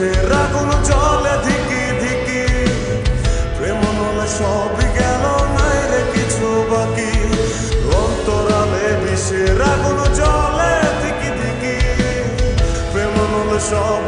সে রাগুন চলে ধিকি ধিকি। প্রেম নলে সব গেল নাই রে কিছু বাকি। অন্তরালে বিষে রাগুন চলে ধিকি ধিকি। প্রেম নলে সব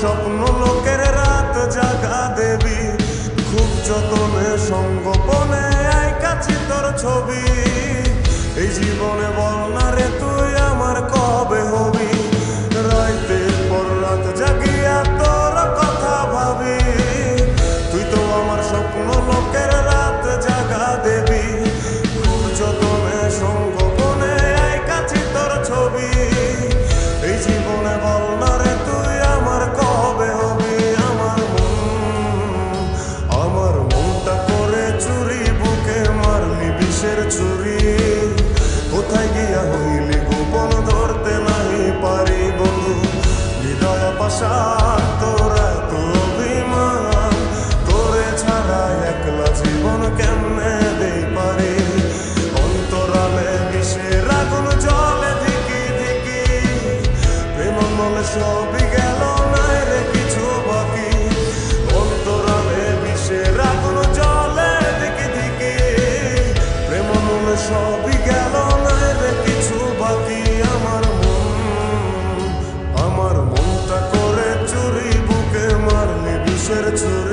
স্বপ্ন লোকের রাত জাগা দেবী। খুব যতনে সঙ্গপনে কাছে তোর ছবি। এই জীবনে বল না রে তুই words